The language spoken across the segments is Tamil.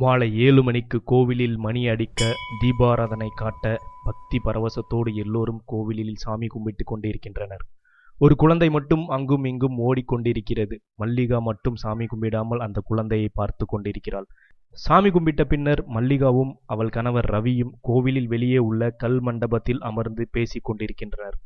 மாலை ஏழு மணிக்கு கோவிலில் மணி அடிக்க தீபாராதனை காட்ட பக்தி பரவசத்தோடு எல்லோரும் கோவிலில் சாமி கும்பிட்டு கொண்டிருக்கின்றனர். ஒரு குழந்தை மட்டும் அங்கும் இங்கும் ஓடிக்கொண்டிருக்கிறது. மல்லிகா மட்டும் சாமி கும்பிடாமல் அந்த குழந்தையை பார்த்து கொண்டிருக்கிறாள். சாமி கும்பிட்ட பின்னர் மல்லிகாவும் அவள் கணவர் ரவியும் கோவிலில் வெளியே உள்ள கல் மண்டபத்தில் அமர்ந்து பேசிக் கொண்டிருக்கின்றனர்.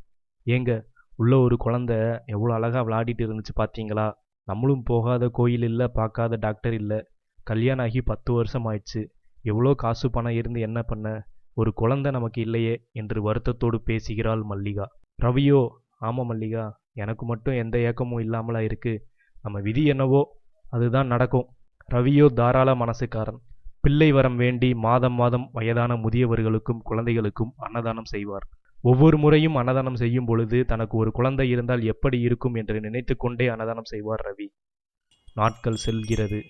ஏங்க உள்ள ஒரு குழந்தை எவ்வளோ அழகாக விளையாடிட்டு இருந்துச்சு பார்த்தீங்களா நம்மளும் போகாத கோயில் இல்லை பார்க்காத டாக்டர் இல்லை. கல்யாணம் ஆகி பத்து வருஷம் ஆயிடுச்சு எவ்வளோ காசு பணம் இருந்து என்ன பண்ண? ஒரு குழந்தை நமக்கு இல்லையே என்று வருத்தத்தோடு பேசுகிறாள் மல்லிகா. ரவியோ ஆமாம் மல்லிகா எனக்கு மட்டும் எந்த ஏக்கமும் இல்லாமலா இருக்கு. நம்ம விதி என்னவோ? அதுதான் நடக்கும். ரவியோ தாராள மனசுக்காரன். பிள்ளை வரம் வேண்டி மாதம் மாதம் வயதான முதியவர்களுக்கும் குழந்தைகளுக்கும் அன்னதானம் செய்வார். ஒவ்வொரு முறையும் அன்னதானம் செய்யும் பொழுது தனக்கு ஒரு குழந்தை இருந்தால் எப்படி இருக்கும் என்று நினைத்து கொண்டே அன்னதானம் செய்வார் ரவி. நாட்கள் செல்கிறது.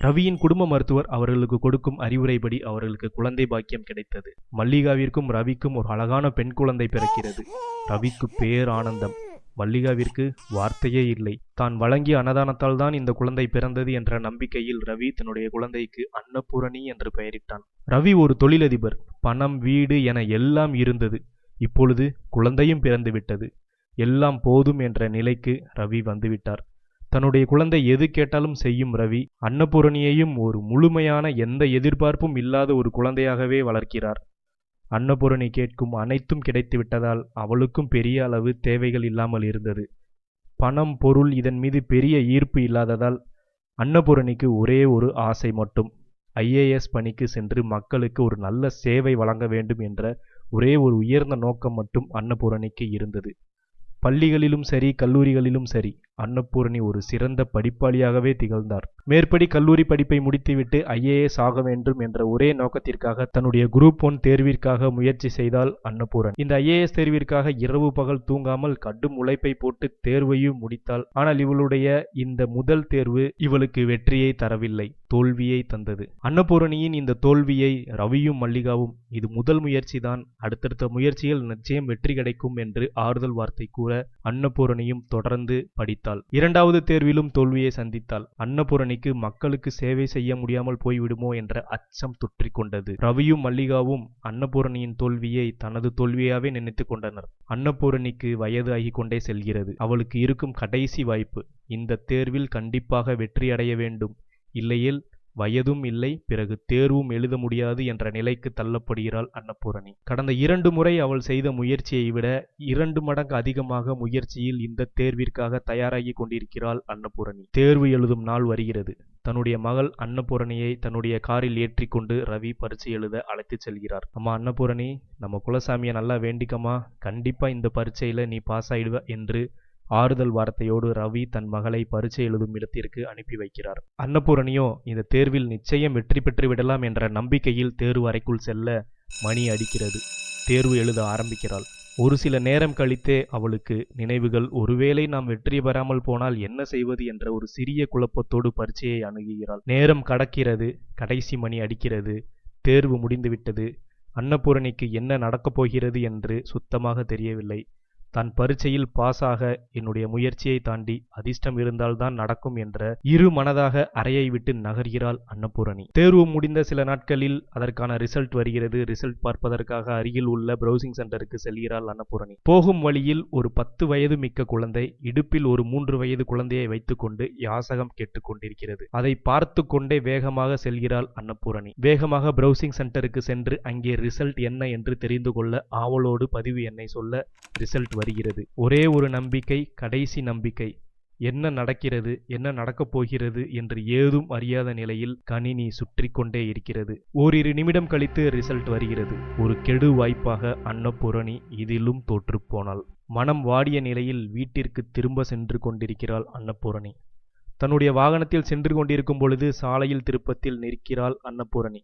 ரவியின் குடும்ப மருத்துவர் அவர்களுக்கு கொடுக்கும் அறிவுரைப்படி அவர்களுக்கு குழந்தை பாக்கியம் கிடைத்தது. மல்லிகாவிற்கும் ரவிக்கும் ஒரு அழகான பெண் குழந்தை பிறக்கிறது. ரவிக்கு பேர் ஆனந்தம். மல்லிகாவிற்கு வார்த்தையே இல்லை. தான் வழங்கிய அன்னதானத்தால் தான் இந்த குழந்தை பிறந்தது என்ற நம்பிக்கையில் ரவி தன்னுடைய குழந்தைக்கு அன்னபூரணி என்று பெயரிட்டான். ரவி ஒரு தொழிலதிபர். பணம் வீடு என எல்லாம் இருந்தது. இப்பொழுது குழந்தையும் பிறந்துவிட்டது எல்லாம் போதும் என்ற நிலைக்கு ரவி வந்துவிட்டார். தன்னுடைய குழந்தை எது கேட்டாலும் செய்யும் ரவி அன்னபூரணியையும் ஒரு முழுமையான எந்த எதிர்பார்ப்பும் இல்லாத ஒரு குழந்தையாகவே வளர்க்கிறார். அன்னபூரணி கேட்கும் அனைத்தும் கிடைத்துவிட்டதால் அவளுக்கும் பெரிய அளவு தேவைகள் இல்லாமல் இருந்தது. பணம் பொருள் இதன் மீது பெரிய ஈர்ப்பு இல்லாததால் அன்னபூரணிக்கு ஒரே ஒரு ஆசை மட்டும் ஐஏஎஸ் பணிக்கு சென்று மக்களுக்கு ஒரு நல்ல சேவை வழங்க வேண்டும் என்ற ஒரே ஒரு உயர்ந்த நோக்கம் மட்டும் அன்னபூரணிக்கு இருந்தது. பள்ளிகளிலும் சரி கல்லூரிகளிலும் சரி அன்னபூரணி ஒரு சிறந்த படிப்பாளியாகவே திகழ்ந்தார். மேற்படி கல்லூரி படிப்பை முடித்துவிட்டு ஐஏஎஸ் ஆக வேண்டும் என்ற ஒரே நோக்கத்திற்காக தன்னுடைய குரூப் ஒன் தேர்விற்காக முயற்சி செய்தால் அன்னபூரணி. இந்த ஐஏஎஸ் தேர்விற்காக இரவு பகல் தூங்காமல் கடும் உழைப்பை போட்டு தேர்வையும் முடித்தாள். ஆனால் இவளுடைய இந்த முதல் தேர்வு இவளுக்கு வெற்றியை தரவில்லை தோல்வியை தந்தது. அன்னபூரணியின் இந்த தோல்வியை ரவியும் மல்லிகாவும் இது முதல் முயற்சிதான் அடுத்தடுத்த முயற்சியில் நிச்சயம் வெற்றி கிடைக்கும் என்று ஆறுதல் வார்த்தை கூற அன்னபூரணியும் தொடர்ந்து படித்தார் சந்தித்தாள். இரண்டாவது தேர்விலும் தோல்வியை சந்தித்தாள். அன்னபூரணிக்கு மக்களுக்கு சேவை செய்ய முடியாமல் போய்விடுமோ என்ற அச்சம் தொற்றிக் கொண்டது. ரவியும் மல்லிகாவும் அன்னபூரணியின் தோல்வியை தனது தோல்வியாவே நினைத்து கொண்டனர். அன்னபூரணிக்கு வயது ஆகிக் கொண்டே செல்கிறது. அவளுக்கு இருக்கும் கடைசி வாய்ப்பு. இந்த தேர்வில் கண்டிப்பாக வெற்றி அடைய வேண்டும். இல்லையில் வயதும் இல்லை பிறகு தேர்வும் எழுத முடியாது என்ற நிலைக்கு தள்ளப்படுகிறாள் அன்னபூரணி. கடந்த இரண்டு முறை அவள் செய்த முயற்சியை விட இரண்டு மடங்கு அதிகமாக முயற்சியில் இந்த தேர்விற்காக தயாராகி கொண்டிருக்கிறாள் அன்னபூரணி. தேர்வு எழுதும் நாள் வருகிறது. தன்னுடைய மகள் அன்னபூரணியை தன்னுடைய காரில் ஏற்றிக்கொண்டு ரவி பரீட்சை எழுத அழைத்து செல்கிறார். அம்மா அன்னபூரணி நம்ம குலசாமியை நல்லா வேண்டிக்கமா கண்டிப்பா இந்த பரீட்சையில நீ பாஸ் ஆயிடுவ என்று ஆறுதல் வார்த்தையோடு ரவி தன் மகளை பரீட்சை எழுதும் இடத்திற்கு அனுப்பி வைக்கிறார். அன்னபூரணியோ இந்த தேர்வில் நிச்சயம் வெற்றி பெற்று விடலாம் என்ற நம்பிக்கையில் தேர்வு அறைக்குள் செல்ல மணி அடிக்கிறது. தேர்வு எழுத ஆரம்பிக்கிறாள். ஒரு சில நேரம் கழித்தே அவளுக்கு நினைவுகள் ஒருவேளை நாம் வெற்றி பெறாமல் போனால் என்ன செய்வது? என்ற ஒரு சிறிய குழப்பத்தோடு பரீட்சையை அணுகுகிறாள். நேரம் கடக்கிறது. கடைசி மணி அடிக்கிறது. தேர்வு முடிந்துவிட்டது. அன்னபூரணிக்கு என்ன நடக்கப் போகிறது? என்று சுத்தமாக தெரியவில்லை. தான் பரீட்சையில் பாஸாக என்னுடைய முயற்சியை தாண்டி அதிர்ஷ்டம் இருந்தால்தான் நடக்கும் என்ற இரு மனதாக அறையை விட்டு நகர்கிறாள் அன்னபூரணி. தேர்வு முடிந்த சில நாட்களில் அதற்கான ரிசல்ட் வருகிறது. ரிசல்ட் பார்ப்பதற்காக அருகில் உள்ள பிரவுசிங் சென்டருக்கு செல்கிறாள் அன்னபூரணி. போகும் வழியில் ஒரு பத்து வயது மிக்க குழந்தை இடுப்பில் ஒரு மூன்று வயது குழந்தையை வைத்துக்கொண்டு யாசகம் கேட்டுக்கொண்டிருக்கிறது. அதை பார்த்து கொண்டே வேகமாக செல்கிறாள் அன்னபூரணி. வேகமாக பிரவுசிங் சென்டருக்கு சென்று அங்கே ரிசல்ட் என்ன என்று தெரிந்து கொள்ள ஆவலோடு பதிவு எண்ணை சொல்ல ரிசல்ட் வருகிறது. ஒரே ஒரு நம்பிக்கை கடைசி நம்பிக்கை. என்ன நடக்கிறது என்ன நடக்கப் போகிறது என்று ஏதும் அறியாத நிலையில் கணினி சுற்றி கொண்டே இருக்கிறது. ஓரிரு நிமிடம் கழித்து ரிசல்ட் வருகிறது. ஒரு கெடு வாய்ப்பாக அன்னபூரணி இதிலும் தோற்றுப்போனாள் மனம் வாடிய நிலையில் வீட்டிற்கு திரும்ப சென்று கொண்டிருக்கிறாள் அன்னபூரணி. தன்னுடைய வாகனத்தில் சென்று கொண்டிருக்கும் பொழுது சாலையில் திருப்பத்தில் நிற்கிறாள் அன்னபூரணி.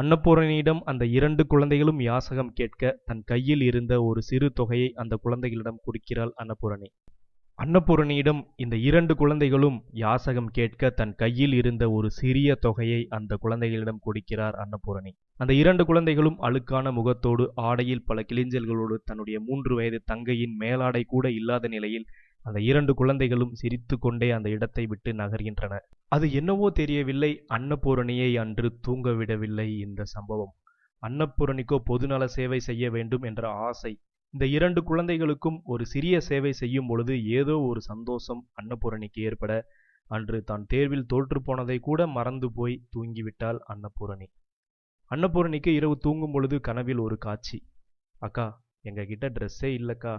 அன்னபூரணியிடம் அந்த இரண்டு குழந்தைகளும் யாசகம் கேட்க தன் கையில் இருந்த ஒரு சிறு தொகையை அந்த குழந்தைகளிடம் கொடுக்கிறாள் அன்னபூரணி. அன்னபூரணியிடம் இந்த இரண்டு குழந்தைகளும் யாசகம் கேட்க தன் கையில் இருந்த ஒரு சிறிய தொகையை அந்த குழந்தைகளிடம் கொடுக்கிறார் அன்னபூரணி. அந்த இரண்டு குழந்தைகளும் அழுக்கான முகத்தோடு ஆடையில் பல கிளிஞ்சல்களோடு தன்னுடைய மூன்று வயது தங்கையின் மேலாடை கூட இல்லாத நிலையில் அந்த இரண்டு குழந்தைகளும் சிரித்து கொண்டே அந்த இடத்தை விட்டு நகர்கின்றன அது என்னவோ தெரியவில்லை. அன்னபூரணியை அன்று தூங்கவிடவில்லை இந்த சம்பவம். அன்னபூரணிக்கோ பொதுநல சேவை செய்ய வேண்டும் என்ற ஆசை. இந்த இரண்டு குழந்தைகளுக்கும் ஒரு சிறிய சேவை செய்யும் பொழுது ஏதோ ஒரு சந்தோஷம் அன்னபூரணிக்கு ஏற்பட அன்று தான் தேர்வில் தோற்று போனதை கூட மறந்து போய் தூங்கிவிட்டாள் அன்னபூரணி. அன்னபூரணிக்கு இரவு தூங்கும் பொழுது கனவில் ஒரு காட்சி. அக்கா எங்ககிட்ட ட்ரெஸ்ஸே இல்லைக்கா.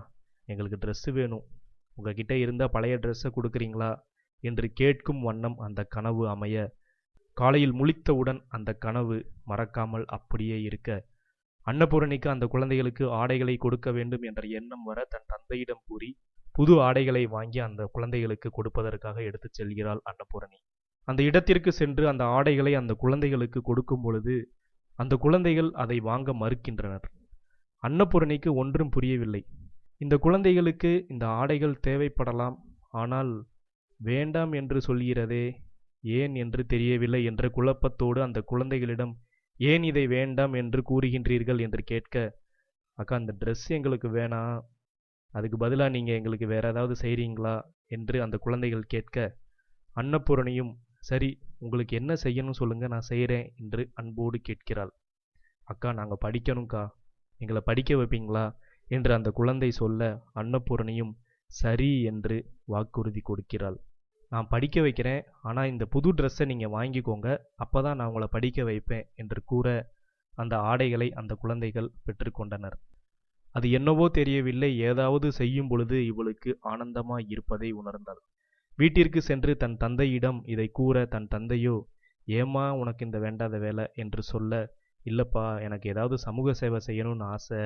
எங்களுக்கு ட்ரெஸ்ஸு வேணும். உங்ககிட்ட இருந்த பழைய ட்ரெஸ்ஸை கொடுக்குறீங்களா? என்று கேட்கும் வண்ணம் அந்த கனவு அமைய காலையில் முழித்தவுடன் அந்த கனவு மறக்காமல் அப்படியே இருக்க அன்னபூரணிக்கு அந்த குழந்தைகளுக்கு ஆடைகளை கொடுக்க வேண்டும் என்ற எண்ணம் வர தன் தந்தையிடம் கூறி புது ஆடைகளை வாங்கி அந்த குழந்தைகளுக்கு கொடுப்பதற்காக எடுத்துச் செல்கிறாள் அன்னபூரணி. அந்த இடத்திற்கு சென்று அந்த ஆடைகளை அந்த குழந்தைகளுக்கு கொடுக்கும் பொழுது அந்த குழந்தைகள் அதை வாங்க மறுக்கின்றனர். அன்னபூரணிக்கு ஒன்றும் புரியவில்லை. இந்த குழந்தைகளுக்கு இந்த ஆடைகள் தேவைப்படலாம் ஆனால் வேண்டாம் என்று சொல்கிறதே ஏன் என்று தெரியவில்லை என்ற குழப்பத்தோடு அந்த குழந்தைகளிடம் ஏன் இதை வேண்டாம் என்று கூறுகின்றீர்கள்? என்று கேட்க அக்கா அந்த ட்ரெஸ் எங்களுக்கு வேணாம். அதுக்கு பதிலாக நீங்கள் எங்களுக்கு வேற ஏதாவது செய்கிறீங்களா என்று அந்த குழந்தைகள் கேட்க அன்னபூரணியும் சரி உங்களுக்கு என்ன செய்யணும் சொல்லுங்க நான் செய்கிறேன் என்று அன்போடு கேட்கிறாள். அக்கா நாங்கள் படிக்கணும்க்கா. எங்களை படிக்க வைப்பீங்களா? என்று அந்த குழந்தை சொல்ல அன்னபூரணியும் சரி என்று வாக்குறுதி கொடுக்கிறாள். நான் படிக்க வைக்கிறேன். ஆனால் இந்த புது ட்ரெஸ்ஸை நீங்கள் வாங்கிக்கோங்க. அப்போ தான் நான் உங்களை படிக்க வைப்பேன் என்று கூற அந்த ஆடைகளை அந்த குழந்தைகள் பெற்றுக்கொண்டனர் அது என்னவோ தெரியவில்லை. ஏதாவது செய்யும் பொழுது இவளுக்கு ஆனந்தமாய் இருப்பதை உணர்ந்தாள். வீட்டிற்கு சென்று தன் தந்தையிடம் இதை கூற தன் தந்தையோ ஏம்மா உனக்கு இந்த வேண்டாத வேலை? என்று சொல்ல இல்லைப்பா எனக்கு ஏதாவது சமூக சேவை செய்யணும்னு ஆசை.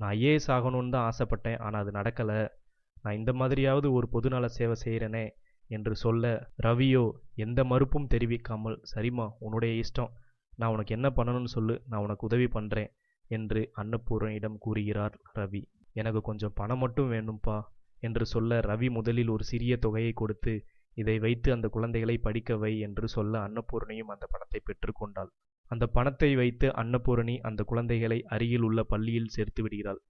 நான் ஐஏஎஸ் ஆகணும்னு தான் ஆசைப்பட்டேன். ஆனால் அது நடக்கலை. நான் இந்த மாதிரியாவது ஒரு பொதுநல சேவை செய்கிறேனே என்று சொல்ல ரவியோ எந்த மறுப்பும் தெரிவிக்காமல் சரிம்மா உன்னுடைய இஷ்டம். நான் உனக்கு என்ன பண்ணணும்னு சொல்லு நான் உனக்கு உதவி பண்ணுறேன் என்று அன்னபூரனிடம் கூறுகிறார் ரவி. எனக்கு கொஞ்சம் பணம் மட்டும் வேணும்ப்பா என்று சொல்ல ரவி முதலில் ஒரு சிறிய தொகையை கொடுத்து இதை வைத்து அந்த குழந்தைகளை படிக்க வை என்று சொல்ல அன்னபூரணியும் அந்த பணத்தை பெற்றுக்கொண்டாள் அந்த பணத்தை வைத்து அன்னபூரணி அந்த குழந்தைகளை அருகில் உள்ள பள்ளியில் சேர்த்து விடுகிறாள்.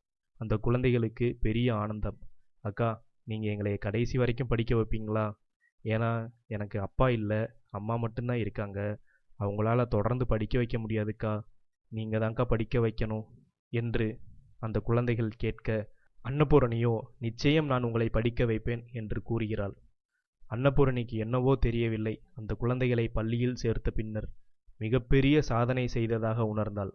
அந்த குழந்தைகளுக்கு பெரிய ஆனந்தம். அக்கா நீங்கள் எங்களை கடைசி வரைக்கும் படிக்க வைப்பீங்களா? ஏன்னா எனக்கு அப்பா இல்லை அம்மா மட்டும்தான் இருக்காங்க. அவங்களால தொடர்ந்து படிக்க வைக்க முடியாதுக்கா. நீங்கள் தான்க்கா படிக்க வைக்கணும் என்று அந்த குழந்தைகள் கேட்க அன்னபூரணியோ நிச்சயம் நான் உங்களை படிக்க வைப்பேன் என்று கூறுகிறாள். அன்னபூரணிக்கு என்னவோ தெரியவில்லை. அந்த குழந்தைகளை பள்ளியில் சேர்த்த பின்னர் மிகப்பெரிய சாதனை செய்ததாக உணர்ந்தாள்.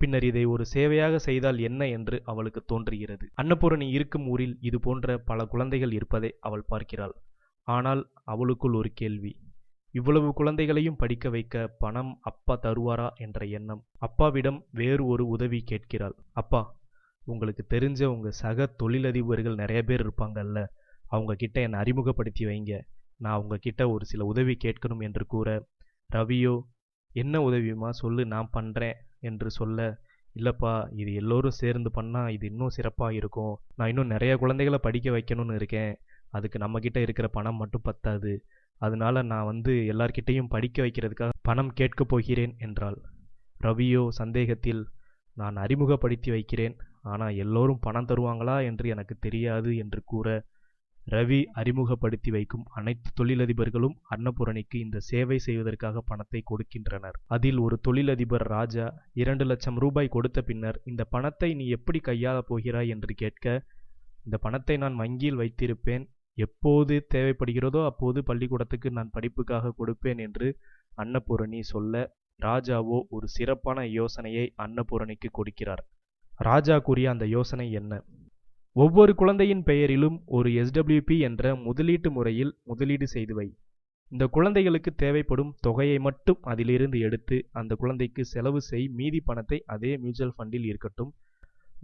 பின்னர் இதை ஒரு சேவையாக செய்தால் என்ன என்று அவளுக்கு தோன்றுகிறது. அன்னபூரணி இருக்கும் ஊரில் இது போன்ற பல குழந்தைகள் இருப்பதை அவள் பார்க்கிறாள். ஆனால் அவளுக்குள் ஒரு கேள்வி. இவ்வளவு குழந்தைகளையும் படிக்க வைக்க பணம் அப்பா தருவாரா என்ற எண்ணம். அப்பாவிடம் வேறு ஒரு உதவி கேட்கிறாள். அப்பா உங்களுக்கு தெரிஞ்ச உங்க சக தொழிலதிபர்கள் நிறைய பேர் இருப்பாங்கல்ல. அவங்க கிட்ட என்னை அறிமுகப்படுத்தி வைங்க. நான் அவங்க கிட்ட ஒரு சில உதவி கேட்கணும் என்று கூற ரவியோ என்ன உதவியுமா சொல்லு நான் பண்றேன் என்று சொல்ல இல்லப்பா இது எல்லோரும் சேர்ந்து பண்ணால் இது இன்னும் சிறப்பாக இருக்கும். நான் இன்னும் நிறைய குழந்தைகளை படிக்க வைக்கணும்னு இருக்கேன். அதுக்கு நம்மக்கிட்ட இருக்கிற பணம் மட்டும் பத்தாது. அதனால நான் வந்து எல்லார்கிட்டையும் படிக்க வைக்கிறதுக்காக பணம் கேட்கப் போகிறேன் என்றாள். ரவியோ சந்தேகத்தில் நான் அறிமுகப்படுத்தி வைக்கிறேன். ஆனால் எல்லோரும் பணம் தருவாங்களா என்று எனக்கு தெரியாது என்று கூற ரவி அறிமுகப்படுத்தி வைக்கும் அனைத்து தொழிலதிபர்களும் அன்னபூரணிக்கு இந்த சேவை செய்வதற்காக பணத்தை கொடுக்கின்றனர். அதில் ஒரு தொழிலதிபர் ராஜா இரண்டு லட்சம் ரூபாய் கொடுத்த பின்னர் இந்த பணத்தை நீ எப்படி கையாளப் போகிறாய்? என்று கேட்க இந்த பணத்தை நான் வங்கியில் வைத்திருப்பேன். எப்போது தேவைப்படுகிறதோ அப்போது பள்ளிக்கூடத்துக்கு நான் படிப்புக்காக கொடுப்பேன் என்று அன்னபூரணி சொல்ல ராஜாவோ ஒரு சிறப்பான யோசனையை அன்னபூரணிக்கு கொடுக்கிறார். ராஜா கூறிய அந்த யோசனை என்ன? ஒவ்வொரு குழந்தையின் பெயரிலும் ஒரு எஸ்டபிள்யூபி என்ற முதலீட்டு முறையில் முதலீடு செய்து வை. இந்த குழந்தைகளுக்கு தேவைப்படும் தொகையை மட்டும் அதிலிருந்து எடுத்து அந்த குழந்தைக்கு செலவு செய் மீதி பணத்தை அதே மியூச்சுவல் ஃபண்டில் இருக்கட்டும்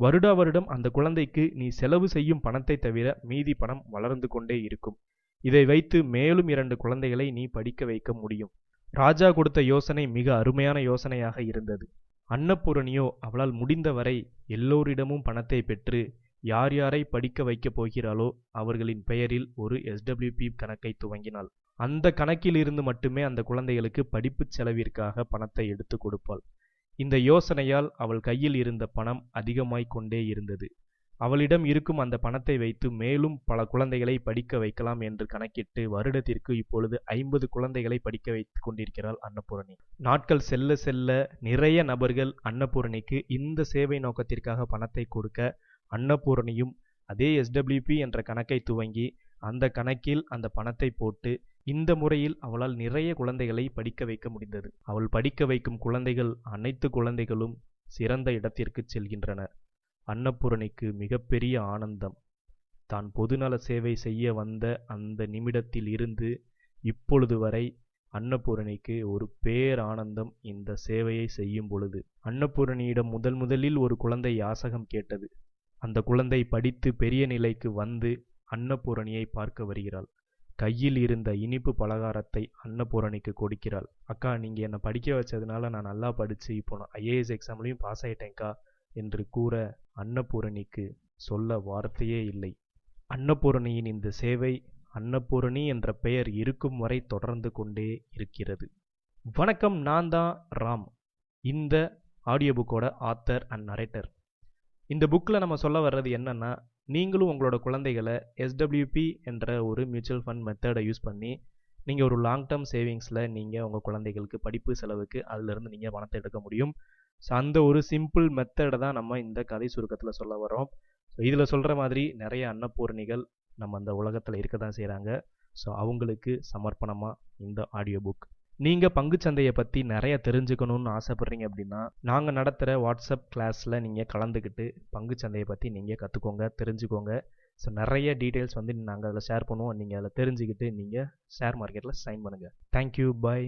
வருடா வருடம் அந்த குழந்தைக்கு நீ செலவு செய்யும் பணத்தை தவிர மீதி பணம் வளர்ந்து கொண்டே இருக்கும். இதை வைத்து மேலும் இரண்டு குழந்தைகளை நீ படிக்க வைக்க முடியும். ராஜா கொடுத்த யோசனை மிக அருமையான யோசனையாக இருந்தது. அன்னபூரணியோ அவளால் முடிந்தவரை எல்லோரிடமும் பணத்தை பெற்று யார் யாரை படிக்க வைக்கப் போகிறாளோ அவர்களின் பெயரில் ஒரு எஸ்டபிள்யூபி கணக்கை துவங்கினாள். அந்த கணக்கில் இருந்து மட்டுமே அந்த குழந்தைகளுக்கு படிப்புச் செலவிற்காக பணத்தை எடுத்து கொடுப்பாள். இந்த யோசனையால் அவள் கையில் இருந்த பணம் அதிகமாய் கொண்டே இருந்தது. அவளிடம் இருக்கும் அந்த பணத்தை வைத்து மேலும் பல குழந்தைகளை படிக்க வைக்கலாம் என்று கணக்கிட்டு வருடத்திற்கு இப்பொழுது ஐம்பது குழந்தைகளை படிக்க வைத்துக் கொண்டிருக்கிறாள் அன்னபூரணி. நாட்கள் செல்ல செல்ல நிறைய நபர்கள் அன்னபூரணிக்கு இந்த சேவை நோக்கத்திற்காக பணத்தை கொடுக்க அன்னபூரணியும் அதே எஸ்டபிள்யூபி என்ற கணக்கை துவங்கி அந்த கணக்கில் அந்த பணத்தை போட்டு இந்த முறையில் அவளால் நிறைய குழந்தைகளை படிக்க வைக்க முடிந்தது. அவள் படிக்க வைக்கும் குழந்தைகள் அனைத்து குழந்தைகளும் சிறந்த இடத்திற்கு செல்கின்றனர். அன்னபூரணிக்கு மிகப்பெரிய ஆனந்தம். தான் பொதுநல சேவை செய்ய வந்த அந்த நிமிடத்தில் இருந்து இப்பொழுது வரை அன்னபூரணிக்கு ஒரு பேரானந்தம் இந்த சேவையை செய்யும் பொழுது. அன்னபூரணியிடம் முதல் முதலில் ஒரு குழந்தை யாசகம் கேட்டது. அந்த குழந்தை படித்து பெரிய நிலைக்கு வந்து அன்னபூரணியை பார்க்க வருகிறாள். கையில் இருந்த இனிப்பு பலகாரத்தை அன்னபூரணிக்கு கொடுக்கிறாள். அக்கா நீங்கள் என்னை படிக்க வச்சதுனால நான் நல்லா படித்து இப்போ நான் ஐஏஎஸ் எக்ஸாம்லையும் பாஸ் ஆகிட்டேன்க்கா என்று கூற அன்னபூரணிக்கு சொல்ல வார்த்தையே இல்லை. அன்னபூரணியின் இந்த சேவை அன்னபூரணி என்ற பெயர் இருக்கும் வரை தொடர்ந்து கொண்டே இருக்கிறது. வணக்கம் நான் தான் ராம் இந்த ஆடியோ புக்கோட ஆத்தர் அண்ட் நரேட்டர். இந்த புக்கில் நம்ம சொல்ல வர்றது என்னன்னா நீங்களும் உங்களோட குழந்தைகளை எஸ்டபிள்யூபி என்ற ஒரு மியூச்சுவல் ஃபண்ட் மெத்தடை யூஸ் பண்ணி நீங்கள் ஒரு லாங் டேர்ம் சேவிங்ஸில் நீங்கள் உங்கள் குழந்தைகளுக்கு படிப்பு செலவுக்கு அதிலிருந்து நீங்கள் பணத்தை எடுக்க முடியும். ஸோ அந்த ஒரு சிம்பிள் மெத்தடை தான் நம்ம இந்த கதை சுருக்கத்தில் சொல்ல வரோம் ஸோ இதில் சொல்கிற மாதிரி நிறைய அன்னப்பூர்ணிகள் நம்ம அந்த உலகத்தில் இருக்க தான் செய்கிறாங்க ஸோ அவங்களுக்கு சமர்ப்பணமாக இந்த ஆடியோ புக் நீங்கள் பங்குச்சந்தையை பற்றி நிறைய தெரிஞ்சுக்கணும்னு ஆசைப்பட்றீங்க அப்படின்னா நாங்கள் நடத்துகிற வாட்ஸ்அப் கிளாஸில் நீங்கள் கலந்துக்கிட்டு பங்குச்சந்தையை பற்றி நீங்கள் கற்றுக்கோங்க தெரிஞ்சுக்கோங்க. ஸோ நிறைய டீட்டெயில்ஸ் வந்து நாங்கள் அதில் ஷேர் பண்ணுவோம். நீங்கள் அதில் தெரிஞ்சுக்கிட்டு நீங்கள் ஷேர் மார்க்கெட்டில் சைன் பண்ணுங்கள் தேங்க்யூ பாய்